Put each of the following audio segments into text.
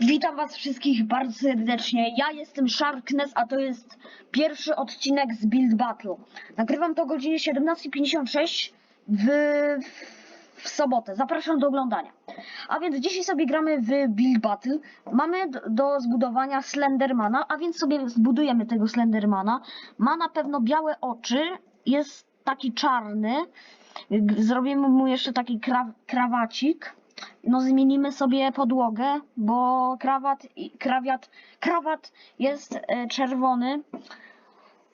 Witam was wszystkich bardzo serdecznie. Ja jestem Sharkness, a to jest pierwszy odcinek z Build Battle. Nagrywam to o godzinie 17.56 w, w sobotę. Zapraszam do oglądania. A więc dzisiaj sobie gramy w Build Battle. Mamy do zbudowania Slendermana, a więc sobie zbudujemy tego Slendermana. Ma na pewno białe oczy, jest taki czarny. Zrobimy mu jeszcze taki kra krawacik. No zmienimy sobie podłogę, bo krawat, krawiat, krawat jest e, czerwony,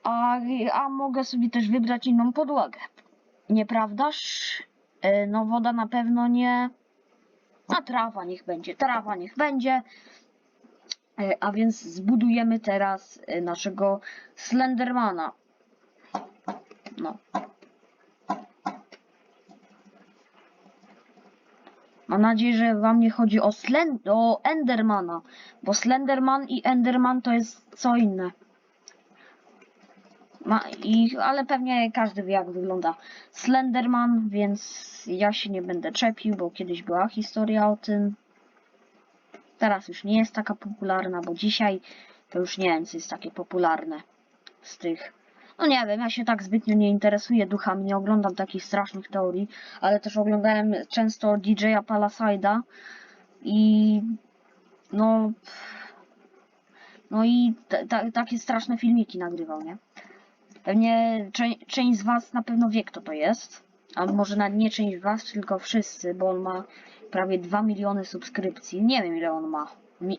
a, a mogę sobie też wybrać inną podłogę. Nieprawdaż? E, no woda na pewno nie. A trawa niech będzie, trawa niech będzie. E, a więc zbudujemy teraz naszego Slendermana. No. Mam nadzieję, że wam nie chodzi o, Slen o Endermana, bo Slenderman i Enderman to jest co inne. Ma i, ale pewnie każdy wie jak wygląda Slenderman, więc ja się nie będę czepił, bo kiedyś była historia o tym. Teraz już nie jest taka popularna, bo dzisiaj to już nie wiem, co jest takie popularne z tych no nie wiem, ja się tak zbytnio nie interesuję duchami, nie oglądam takich strasznych teorii, ale też oglądałem często DJ-a i no no i takie straszne filmiki nagrywał, nie? Pewnie cze- część z was na pewno wie kto to jest, a może nawet nie część z was, tylko wszyscy, bo on ma prawie 2 miliony subskrypcji, nie wiem ile on ma. Mi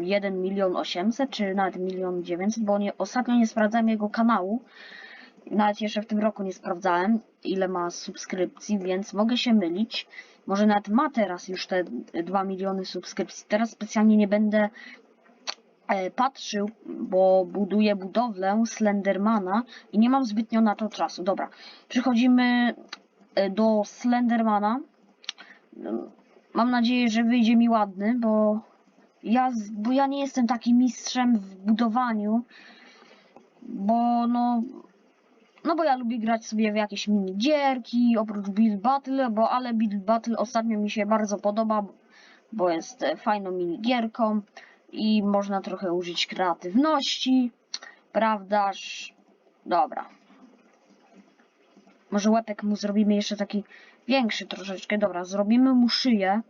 1 milion 800 czy nawet milion 900, bo nie, ostatnio nie sprawdzałem jego kanału. Nawet jeszcze w tym roku nie sprawdzałem, ile ma subskrypcji, więc mogę się mylić. Może nawet ma teraz już te 2 miliony subskrypcji. Teraz specjalnie nie będę e, patrzył, bo buduję budowlę Slendermana i nie mam zbytnio na to czasu. Dobra, przechodzimy e, do Slendermana. Mam nadzieję, że wyjdzie mi ładny, bo ja, bo ja nie jestem takim mistrzem w budowaniu, bo no, no bo ja lubię grać sobie w jakieś minigierki, oprócz Build Battle, bo ale Build Battle ostatnio mi się bardzo podoba, bo jest e, fajną minigierką i można trochę użyć kreatywności, prawdaż? Dobra. Może łepek mu zrobimy jeszcze taki większy troszeczkę. Dobra, zrobimy mu szyję.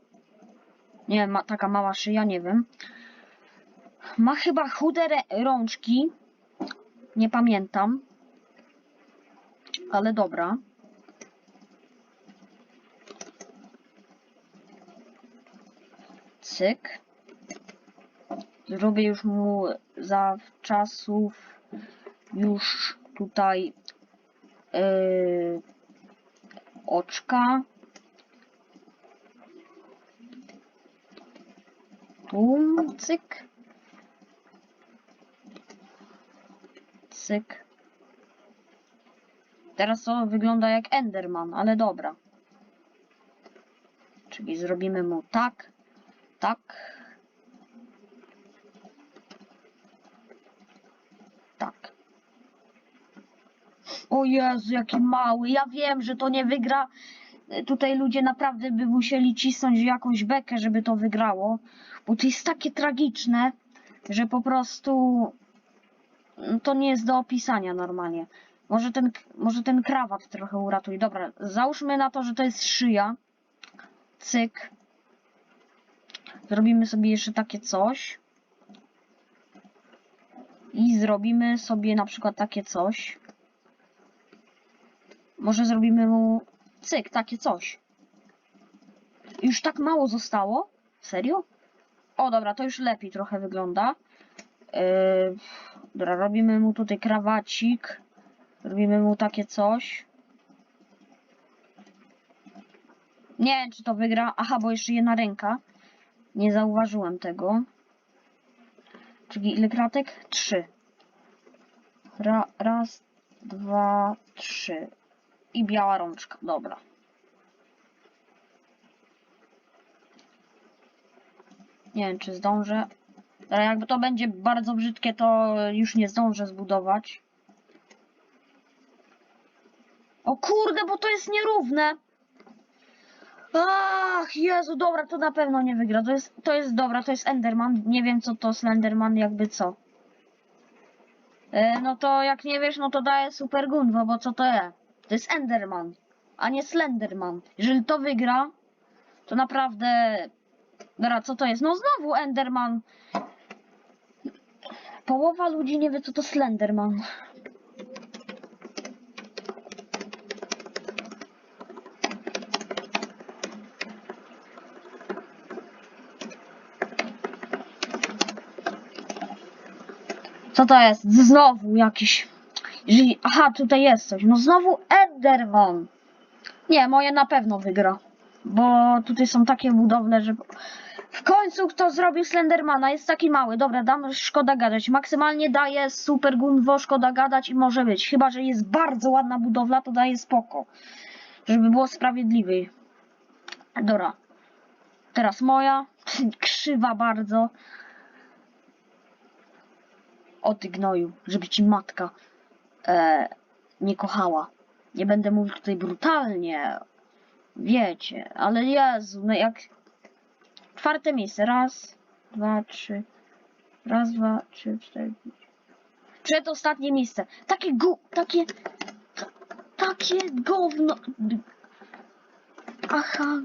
Nie ma, taka mała szyja, nie wiem. Ma chyba chude rączki. Nie pamiętam. Ale dobra. Cyk. Zrobię już mu za czasów już tutaj yy, oczka. Tu, cyk. Cyk. Teraz to wygląda jak Enderman, ale dobra. Czyli zrobimy mu tak, tak. Tak. O Jezu, jaki mały. Ja wiem, że to nie wygra. Tutaj ludzie naprawdę by musieli cisnąć w jakąś bekę, żeby to wygrało. Bo to jest takie tragiczne, że po prostu mm, to nie jest do opisania normalnie. Może ten, może ten krawat trochę uratuje. Dobra, załóżmy na to, że to jest szyja. Cyk. Zrobimy sobie jeszcze takie coś. I zrobimy sobie na przykład takie coś. Może zrobimy mu cyk, takie coś. Już tak mało zostało? Serio? O, dobra, to już lepiej trochę wygląda. Yy, dobra, robimy mu tutaj krawacik. Robimy mu takie coś. Nie wiem, czy to wygra. Aha, bo jeszcze jedna ręka. Nie zauważyłem tego. Czyli ile kratek? Trzy. Ra, raz, dwa, trzy. I biała rączka. Dobra. Nie wiem, czy zdążę. Ale jakby to będzie bardzo brzydkie, to już nie zdążę zbudować. O kurde, bo to jest nierówne. Ach, Jezu, dobra, to na pewno nie wygra. To jest, to jest dobra, to jest Enderman. Nie wiem, co to Slenderman, jakby co. E, no to jak nie wiesz, no to daję Super Gunwo, bo co to jest? To jest Enderman, a nie Slenderman. Jeżeli to wygra, to naprawdę... Dobra, co to jest? No znowu Enderman. Połowa ludzi nie wie, co to Slenderman. Co to jest? Znowu jakiś... Jeżeli... Aha, tutaj jest coś. No znowu Enderman. Nie, moje na pewno wygra. Bo tutaj są takie budowle, że... W końcu kto zrobił Slendermana? Jest taki mały. Dobra, dam szkoda gadać. Maksymalnie daje super gunwo, szkoda gadać i może być. Chyba, że jest bardzo ładna budowla, to daje spoko. Żeby było sprawiedliwiej. Dobra. Teraz moja. Krzywa bardzo. O ty gnoju, żeby ci matka e, nie kochała. Nie będę mówił tutaj brutalnie. Wiecie, ale Jezu, no jak... Czwarte miejsce. Raz, dwa, trzy. Raz, dwa, trzy, cztery, pięć. Przedostatnie miejsce. Takie gu... Takie... ta- Takie gówno... Aha.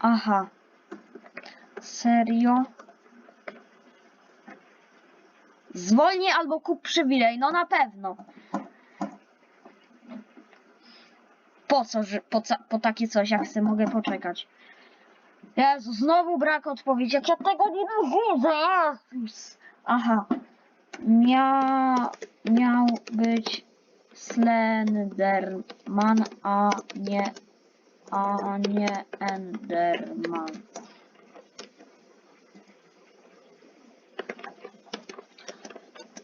Aha. Serio? Zwolnij albo kup przywilej, no na pewno. Po co, że, po, po takie coś, jak chcę, mogę poczekać. Jezu, znowu brak odpowiedzi, jak ja tego nie widzę, Jezus. Aha. Mia, miał być Slenderman, a nie, a nie Enderman.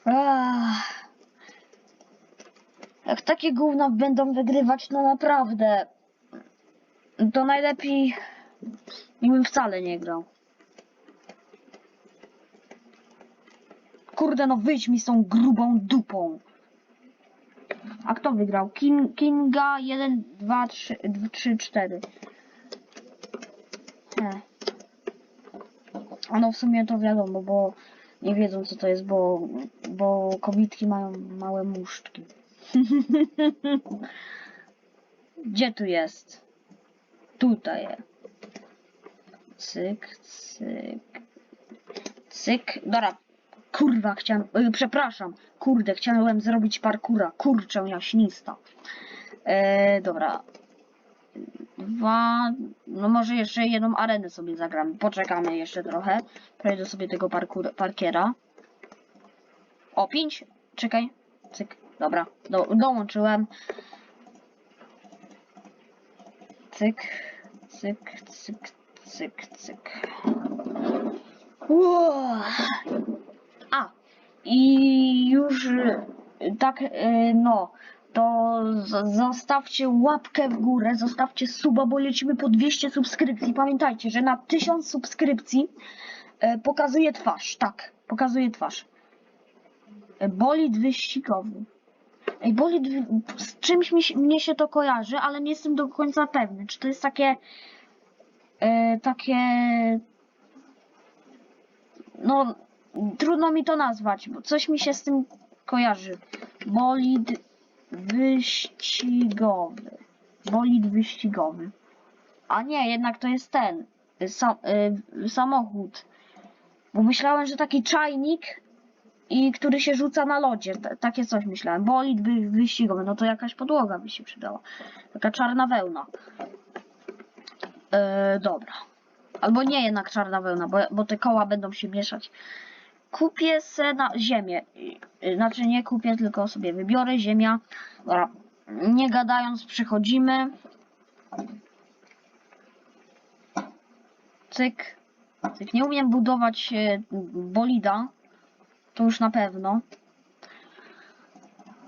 Ach. Jak takie gówna będą wygrywać, no naprawdę, to najlepiej bym wcale nie grał. Kurde, no wyjdź mi z tą grubą dupą. A kto wygrał? King, Kinga 1, 2, 3, 3 4. He. A no w sumie to wiadomo, bo nie wiedzą co to jest, bo, bo kobietki mają małe muszczki. Gdzie tu jest? Tutaj. Cyk, cyk. Cyk. Dobra. Kurwa, chciałem. y, Przepraszam. Kurde, chciałem zrobić parkura. Kurczę, jaśnista. E, dobra. Dwa. No może jeszcze jedną arenę sobie zagramy. Poczekamy jeszcze trochę. Przejdę sobie tego parkur, parkiera. O, pięć. Czekaj. Cyk. Dobra. Do, dołączyłem. Cyk. Cyk, cyk, cyk, cyk. Ło. A, i już tak, y, no, to zostawcie łapkę w górę, zostawcie suba, bo lecimy po 200 subskrypcji. Pamiętajcie, że na 1000 subskrypcji y, pokazuje twarz, tak, pokazuje twarz. Y, Bolid wyścigowy. Ej, bolid, z czymś mi mnie się to kojarzy, ale nie jestem do końca pewny, czy to jest takie, y, takie, no, trudno mi to nazwać, bo coś mi się z tym kojarzy. Bolid wyścigowy. Bolid wyścigowy. A nie, jednak to jest ten. y, Sa y, samochód. Bo myślałem, że taki czajnik i który się rzuca na lodzie. T takie coś myślałem. Bolid wy wyścigowy. No to jakaś podłoga by się przydała. Taka czarna wełna. E, dobra. Albo nie jednak czarna wełna, bo, bo te koła będą się mieszać. Kupię se na ziemię. Y, y, Znaczy nie kupię, tylko sobie wybiorę ziemia. Dobra. Nie gadając, przechodzimy. Cyk. Cyk. Nie umiem budować e, bolida. To już na pewno.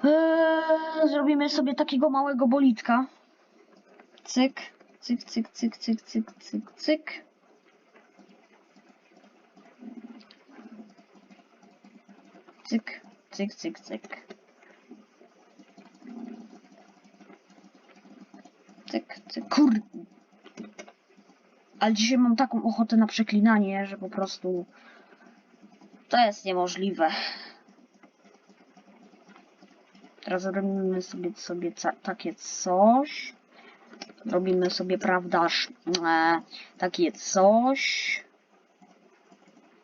Eee, zrobimy sobie takiego małego bolidka. Cyk. Cyk, cyk, cyk, cyk, cyk, cyk, cyk. cyk, cyk, cyk, cyk. Cyk, cyk, kur... Ale dzisiaj mam taką ochotę na przeklinanie, że po prostu... To jest niemożliwe. Teraz robimy sobie, sobie takie coś. Robimy sobie, prawdaż, e, takie coś.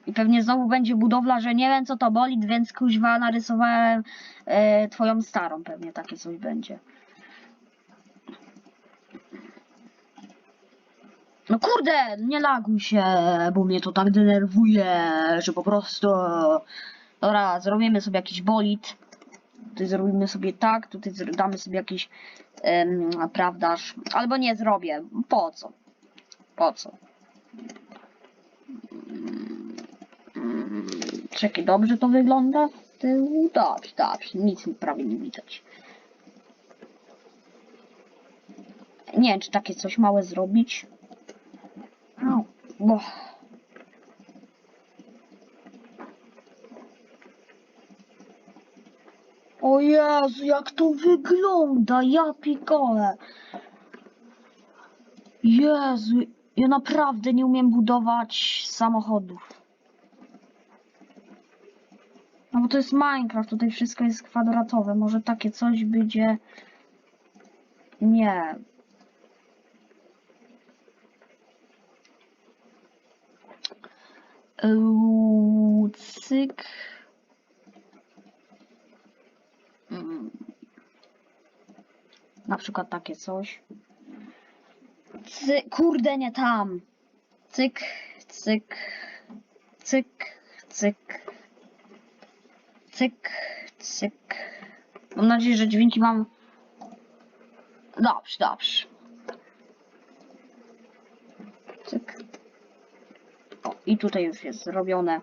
I pewnie znowu będzie budowla, że nie wiem co to boli, więc kuźwa narysowałem e, twoją starą. Pewnie takie coś będzie. No kurde, nie laguj się, bo mnie to tak denerwuje, że po prostu... Dobra, zrobimy sobie jakiś bolid. Tutaj zrobimy sobie tak, tutaj damy sobie jakiś, em, prawdaż, albo nie zrobię. Po co? Po co? Czekaj, dobrze to wygląda? Dobrze, dobrze, nic prawie nie widać. Nie wiem, czy takie coś małe zrobić. No, bo... O Jezu, jak to wygląda, ja pikole. Jezu, ja naprawdę nie umiem budować samochodów. No bo to jest Minecraft, tutaj wszystko jest kwadratowe. Może takie coś będzie... Nie. Eee, cyk. Mm. Na przykład takie coś. Cy kurde, nie tam. Cyk, cyk, cyk, cyk, cyk, cyk. Mam nadzieję, że dźwięki mam. Dobrze, dobrze. Cyk. O, i tutaj już jest zrobione.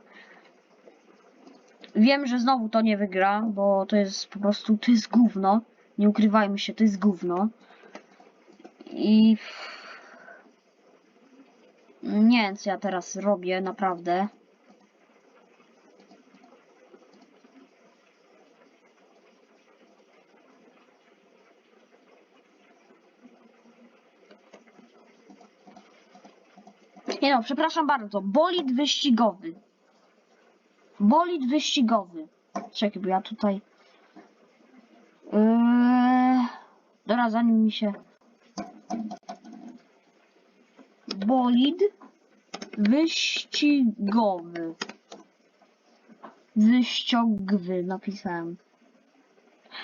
Wiem, że znowu to nie wygra, bo to jest po prostu, to jest gówno. Nie ukrywajmy się, to jest gówno. I... Nie wiem, co ja teraz robię, naprawdę. Nie no, przepraszam bardzo. Bolid wyścigowy. Bolid wyścigowy. Czekaj, bo ja tutaj... Yy... Dobra, zanim mi się... Bolid wyścigowy. Wyściogwy napisałem.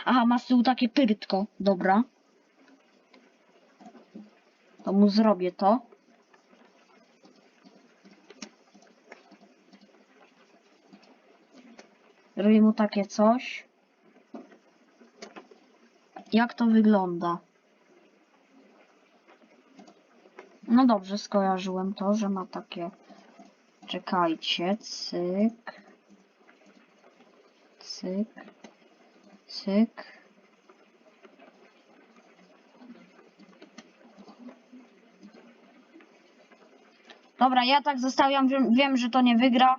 Aha, ma z tyłu takie pyrtko. Dobra. To mu zrobię to. Robię mu takie coś. Jak to wygląda? No dobrze, skojarzyłem to, że ma takie... Czekajcie, cyk. Cyk. Cyk. Dobra, ja tak zostawiam, wiem, wiem że to nie wygra.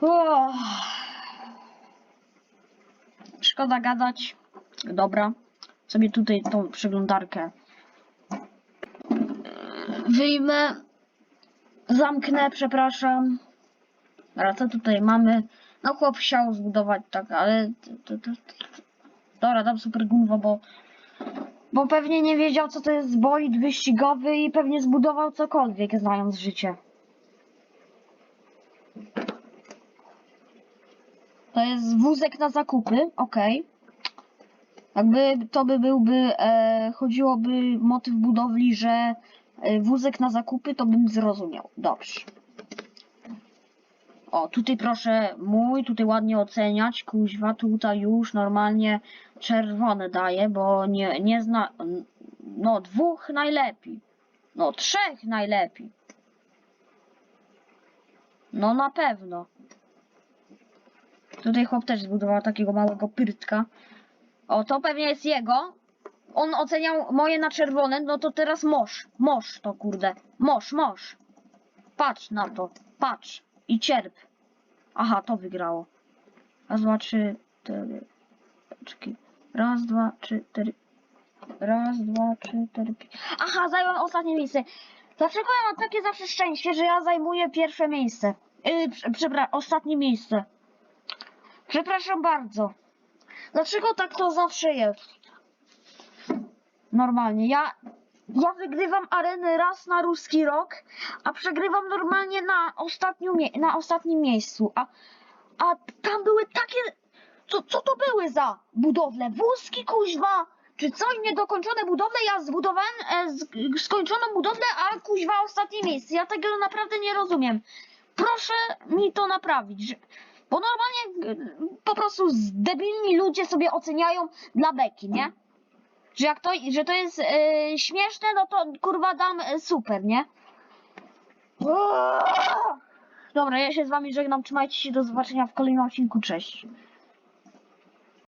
Uff. Szkoda gadać. Dobra. Sobie tutaj tą przeglądarkę wyjmę. Zamknę, przepraszam. Dobra, co tutaj mamy? No chłop chciał zbudować tak, ale... Dobra, dam super gumwo, bo... Bo pewnie nie wiedział, co to jest bolid wyścigowy i pewnie zbudował cokolwiek, znając życie. To jest wózek na zakupy, okej. Jakby to by byłby, e, chodziłoby motyw budowli, że e, wózek na zakupy, to bym zrozumiał. Dobrze. O, tutaj proszę mój, tutaj ładnie oceniać, kuźwa, tutaj już normalnie czerwone daje, bo nie, nie zna, no dwóch najlepiej, no trzech najlepiej. No na pewno. Tutaj chłop też zbudował takiego małego pyrtka. O, to pewnie jest jego. On oceniał moje na czerwone, no to teraz mosz. Mosz to kurde. Mosz, mosz. Patrz na to. Patrz. I cierp. Aha, to wygrało. Raz, dwa, trzy, cztery. Raz, dwa, trzy, cztery. Raz, dwa, trzy, cztery, pięć. Aha, zająłem ostatnie miejsce. Dlaczego ja mam takie zawsze szczęście, że ja zajmuję pierwsze miejsce? Yy, prze- przepraszam, ostatnie miejsce. Przepraszam bardzo. Dlaczego tak to zawsze jest? Normalnie, ja, ja wygrywam areny raz na ruski rok, a przegrywam normalnie na, ostatniu na ostatnim miejscu. A, a tam były takie. Co, co to były za budowle? Wózki kuźwa? Czy coś? Niedokończone budowle? Ja zbudowałem e, z, skończoną budowlę, a kuźwa ostatnie miejsce. Ja tego naprawdę nie rozumiem. Proszę mi to naprawić. Bo normalnie e, po prostu debilni ludzie sobie oceniają dla beki, nie? Że jak to, że to jest e, śmieszne, no to kurwa dam e, super, nie? Dobra, ja się z wami żegnam. Trzymajcie się, do zobaczenia w kolejnym odcinku. Cześć.